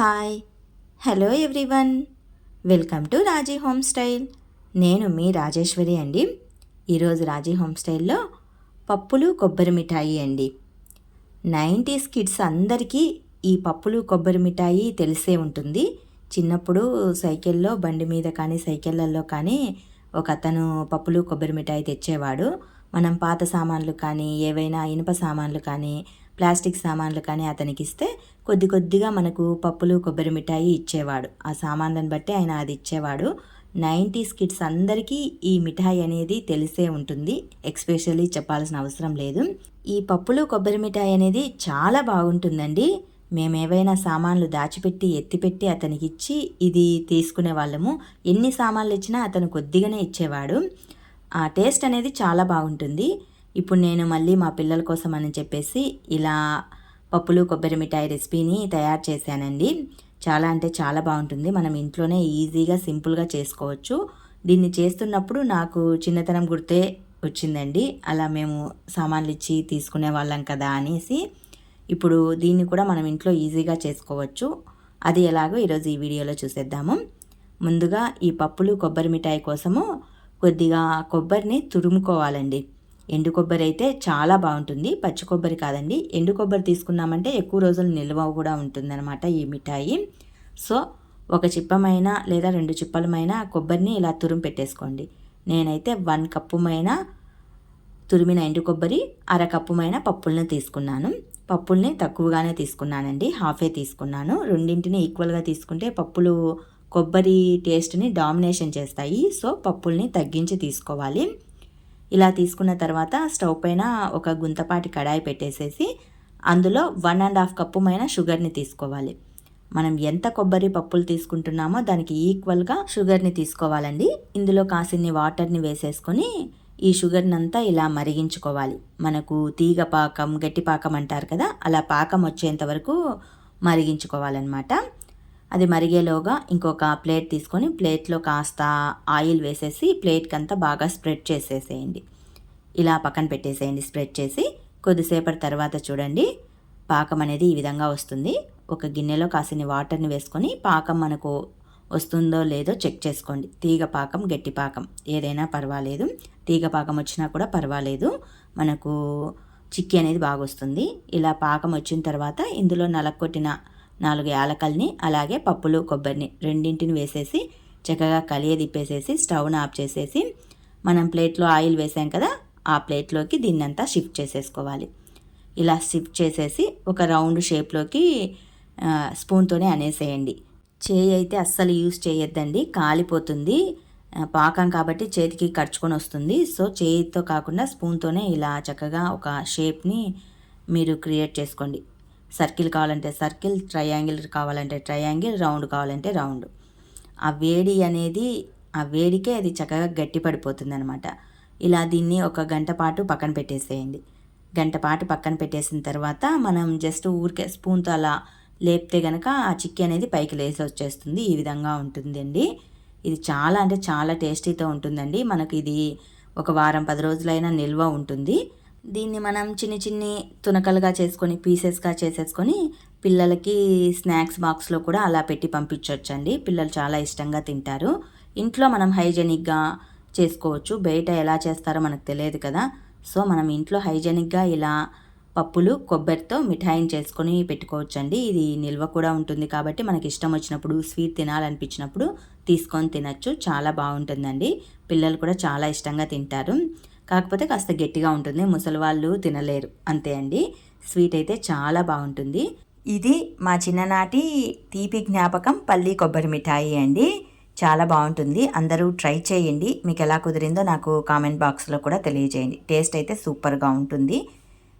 Hi. Hello everyone. Welcome to Raji home style. నేను మీ రాజేశ్వరి అండి. ఈరోజు రాజీ హోమ్ స్టైల్లో పప్పులు కొబ్బరి మిఠాయి అండి. నైంటీస్ కిడ్స్ అందరికీ ఈ పప్పులు కొబ్బరి మిఠాయి తెలిసే ఉంటుంది. చిన్నప్పుడు సైకిల్లో బండి మీద కానీ సైకిళ్ళల్లో కానీ ఒక అతను పప్పులు కొబ్బరి మిఠాయి తెచ్చేవాడు. మనం పాత సామాన్లు కానీ ఏవైనా ఇనుప సామాన్లు కానీ ప్లాస్టిక్ సామాన్లు కానీ అతనికి ఇస్తే కొద్ది కొద్దిగా మనకు పప్పులు కొబ్బరి మిఠాయి ఇచ్చేవాడు. ఆ సామాన్లను బట్టి ఆయన అది ఇచ్చేవాడు. నైంటీస్ కిడ్స్ అందరికీ ఈ మిఠాయి అనేది తెలిసే ఉంటుంది. ఎక్స్పెషల్లీ చెప్పాల్సిన అవసరం లేదు. ఈ పప్పులు కొబ్బరి మిఠాయి అనేది చాలా బాగుంటుందండి. మేము ఏవైనా సామాన్లు దాచిపెట్టి ఎత్తిపెట్టి అతనికి ఇచ్చి ఇది తీసుకునే వాళ్ళము. ఎన్ని సామాన్లు ఇచ్చినా అతను కొద్దిగానే ఇచ్చేవాడు. ఆ టేస్ట్ అనేది చాలా బాగుంటుంది. ఇప్పుడు నేను మళ్ళీ మా పిల్లల కోసం అని చెప్పేసి ఇలా పప్పులు కొబ్బరి మిఠాయి రెసిపీని తయారు చేశానండి. చాలా అంటే చాలా బాగుంటుంది. మనం ఇంట్లోనే ఈజీగా సింపుల్గా చేసుకోవచ్చు. దీన్ని చేస్తున్నప్పుడు నాకు చిన్నతనం గుర్తే వచ్చిందండి. అలా మేము సామాన్లు ఇచ్చి తీసుకునే వాళ్ళం కదా అనేసి. ఇప్పుడు దీన్ని కూడా మనం ఇంట్లో ఈజీగా చేసుకోవచ్చు. అది ఎలాగో ఈరోజు ఈ వీడియోలో చూసేద్దాము. ముందుగా ఈ పప్పులు కొబ్బరి మిఠాయి కోసము కొద్దిగా కొబ్బరిని తురుముకోవాలండి. ఎండు కొబ్బరి అయితే చాలా బాగుంటుంది. పచ్చి కొబ్బరి కాదండి. ఎండు కొబ్బరి తీసుకున్నామంటే ఎక్కువ రోజులు నిల్వ కూడా ఉంటుందన్నమాట ఈ మిఠాయి. సో ఒక చిప్పమైన లేదా రెండు చిప్పలమైన కొబ్బరిని ఇలా తురుము పెట్టేసుకోండి. నేనైతే వన్ కప్పుమైన తురిమిన ఎండు కొబ్బరి అర కప్పుమైన పప్పులను తీసుకున్నాను. పప్పుల్ని తక్కువగానే తీసుకున్నానండి. హాఫే తీసుకున్నాను. రెండింటిని ఈక్వల్గా తీసుకుంటే పప్పులు కొబ్బరి టేస్ట్ని డామినేషన్ చేస్తాయి. సో పప్పుల్ని తగ్గించి తీసుకోవాలి. ఇలా తీసుకున్న తర్వాత స్టవ్ పైన ఒక గుంతపాటి కడాయి పెట్టేసేసి అందులో వన్ అండ్ హాఫ్ కప్పు మైన షుగర్ని తీసుకోవాలి. మనం ఎంత కొబ్బరి పప్పులు తీసుకుంటున్నామో దానికి ఈక్వల్గా షుగర్ని తీసుకోవాలండి. ఇందులో కాసిన్ని వాటర్ని వేసేసుకొని ఈ షుగర్ని అంతా ఇలా మరిగించుకోవాలి. మనకు తీగ పాకం గట్టి పాకం అంటారు కదా అలా పాకం వచ్చేంత వరకు మరిగించుకోవాలన్నమాట. అది మరిగేలోగా ఇంకొక ప్లేట్ తీసుకొని ప్లేట్లో కాస్త ఆయిల్ వేసేసి ప్లేట్కి అంతా బాగా స్ప్రెడ్ చేసేసేయండి. ఇలా పక్కన పెట్టేసేయండి స్ప్రెడ్ చేసి. కొద్దిసేపటి తర్వాత చూడండి. పాకం అనేది ఈ విధంగా వస్తుంది. ఒక గిన్నెలో కాసిన వాటర్ని వేసుకొని పాకం మనకు వస్తుందో లేదో చెక్ చేసుకోండి. తీగ పాకం గట్టి పాకం. ఏదైనా పర్వాలేదు. తీగ పాకం వచ్చినా కూడా పర్వాలేదు. మనకు చిక్కీ అనేది బాగా వస్తుంది ఇలా పాకం వచ్చిన తర్వాత ఇందులో నలకొట్టిన నాలుగు యాలకల్ని అలాగే పప్పులు కొబ్బరిని రెండింటిని వేసేసి చక్కగా కలియ దిప్పేసేసి స్టవ్ను ఆఫ్ చేసేసి మనం ప్లేట్లో ఆయిల్ వేసాం కదా ఆ ప్లేట్లోకి దీన్నంతా షిఫ్ట్ చేసేసుకోవాలి. ఇలా షిఫ్ట్ చేసేసి ఒక రౌండ్ షేప్లోకి స్పూన్తోనే అనేసేయండి. చేయి అయితే అస్సలు యూస్ చేయొద్దండి కాలిపోతుంది. పాకం కాబట్టి చేతికి కడుచుకొని వస్తుంది. సో చేయితో కాకుండా స్పూన్తోనే ఇలా చక్కగా ఒక షేప్ని మీరు క్రియేట్ చేసుకోండి. సర్కిల్ కావాలంటే సర్కిల్ ట్రయాంగిల్ కావాలంటే ట్రయాంగిల్ రౌండ్ కావాలంటే రౌండ్. ఆ వేడి అనేది ఆ వేడికే అది చక్కగా గట్టి పడిపోతుంది అనమాట ఇలా దీన్ని ఒక గంట పాటు పక్కన పెట్టేసేయండి. గంట పాటు పక్కన పెట్టేసిన తర్వాత మనం జస్ట్ ఊరికే స్పూన్తో అలా లేపితే కనుక ఆ చిక్కీ అనేది పైకి లేసి వచ్చేస్తుంది. ఈ విధంగా ఉంటుందండి. ఇది చాలా అంటే చాలా టేస్టీతో ఉంటుందండి. మనకి ఇది ఒక వారం పది రోజులైనా నిల్వ ఉంటుంది. దీన్ని మనం చిన్ని చిన్ని తునకలుగా చేసుకొని పీసెస్గా చేసేసుకొని పిల్లలకి స్నాక్స్ బాక్స్లో కూడా అలా పెట్టి పంపించవచ్చండి పిల్లలు చాలా ఇష్టంగా తింటారు. ఇంట్లో మనం హైజెనిక్గా చేసుకోవచ్చు. బయట ఎలా చేస్తారో మనకు తెలియదు కదా. సో మనం ఇంట్లో హైజెనిక్గా ఇలా పప్పులు కొబ్బరితో మిఠాయిని చేసుకొని పెట్టుకోవచ్చండి. ఇది నిల్వ కూడా ఉంటుంది కాబట్టి మనకి ఇష్టం వచ్చినప్పుడు స్వీట్ తినాలనిపించినప్పుడు తీసుకొని తినచ్చు. చాలా బాగుంటుందండి. పిల్లలు కూడా చాలా ఇష్టంగా తింటారు. కాకపోతే కాస్త గట్టిగా ఉంటుంది ముసలి వాళ్ళు తినలేరు. అంతే అండి. స్వీట్ అయితే చాలా బాగుంటుంది. ఇది మా చిన్ననాటి తీపి జ్ఞాపకం పల్లి కొబ్బరి మిఠాయి అండి. చాలా బాగుంటుంది. అందరూ ట్రై చేయండి. మీకు ఎలా కుదిరిందో నాకు కామెంట్ బాక్స్లో కూడా తెలియజేయండి. టేస్ట్ అయితే సూపర్గా ఉంటుంది.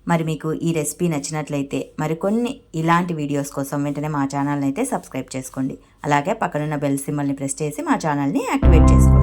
మరి మీకు ఈ రెసిపీ నచ్చినట్లయితే మరికొన్ని ఇలాంటి వీడియోస్ కోసం వెంటనే మా ఛానల్ని అయితే సబ్స్క్రైబ్ చేసుకోండి. అలాగే పక్కనున్న బెల్ సిమ్మల్ని ప్రెస్ చేసి మా ఛానల్ని యాక్టివేట్ చేసుకోండి.